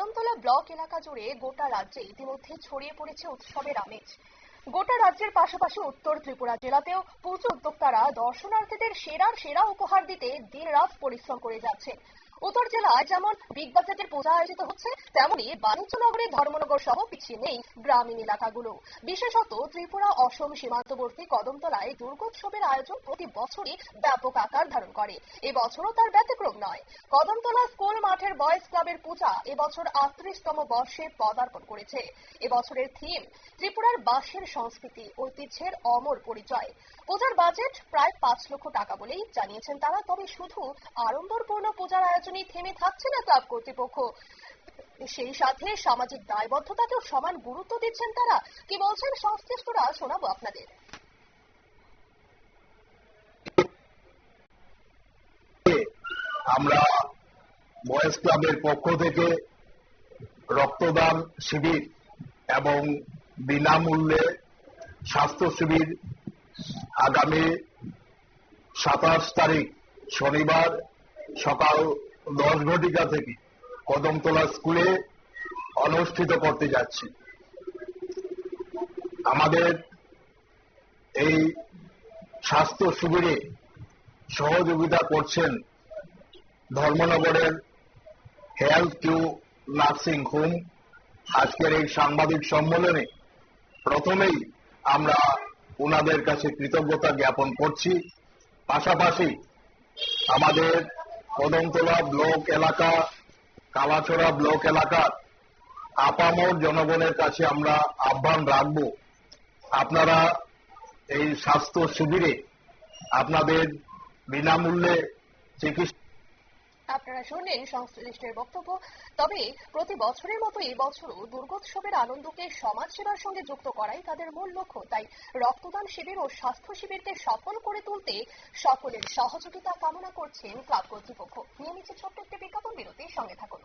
Kadamtala block এলাকা জুড়ে গোটা রাজ্যে ইতিমধ্যে ছড়িয়ে পড়েছে উৎসবের আমেজ। গোটা রাজ্যের পাশাপাশি উত্তর ত্রিপুরা জেলাতেও পুজো উদ্যোক্তারা দর্শনার্থীদের সেরার সেরা উপহার দিতে দিনরাত পরিশ্রম করে যাচ্ছে উত্তর জেলায় যেমন বিগ বাজেটের পূজা আয়োজিত হচ্ছে, তেমনি বাণিজ্যনগরে ধর্মনগর সহ পিছিয়ে নেই গ্রামীণ এলাকাগুলো। বিশেষত ত্রিপুরা, অসম সীমান্তবর্তী কদমতলায় দুর্গোৎসবের আয়োজন প্রতি বছরই ব্যাপক আকার ধারণ করে। এবছরও তার ব্যতিক্রম নয়। কদমতলা স্কুল মাঠের বয়েজ ক্লাবের পূজা এবছর আটত্রিশতম বর্ষে পদার্পণ করেছে। এবছরের থিম, ত্রিপুরার বাঁশের সংস্কৃতি, ঐতিহ্যের অমর পরিচয়। পূজার বাজেট প্রায় পাঁচ লক্ষ টাকা বলেই জানিয়েছেন তারা, তবে শুধু আড়ম্বরপূর্ণ পূজার আয়োজনই থেমে থাকছে না ক্লাব কর্তৃপক্ষ। সেই সাথে সামাজিক দায়বদ্ধতাকেও সমান গুরুত্ব দিচ্ছেন তারা। কি বলছেন সংশ্লিষ্টরা, শোনাবো আপনাদের। আমরা বয়েজ ক্লাবের পক্ষ থেকে রক্তদান শিবির এবং বিনামূল্যে স্বাস্থ্য শিবির আগামী সাতাশ তারিখ শনিবার সকাল ঘটিকা থেকে কদমতলা স্কুলে অনুষ্ঠিত করতে যাচ্ছি। আমাদের এই স্বাস্থ্য শিবিরে সহযোগিতা করছেন ধর্মনগরের হেলথ কিউ নার্সিং হোম। আজকের এই সাংবাদিক সম্মেলনে প্রথমেই আমরা ওনাদের কাছে কৃতজ্ঞতা জ্ঞাপন করছি। পাশাপাশি আমাদের কদমতলা ব্লক এলাকা, কালাছড়া ব্লক এলাকার আপামর জনগণের কাছে আমরা আহ্বান রাখব। আপনারা এই স্বাস্থ্য শিবিরে আপনাদের বিনামূল্যে চিকিৎসা আপনারা শুনলেন সংশ্লিষ্টের বক্তব্য। তবে প্রতি বছরের মতো এই বছরও দুর্গোৎসবের আনন্দকে সমাজ সেবার সঙ্গে যুক্ত করাই তাদের মূল লক্ষ্য। তাই রক্তদান শিবির ও স্বাস্থ্য শিবিরকে সফল করে তুলতে সকলের সহযোগিতা কামনা করছেন ক্লাব কর্তৃপক্ষ। নিয়ে নিচ্ছে ছোট্ট একটি বিজ্ঞাপন বিরতির সঙ্গে থাকুন।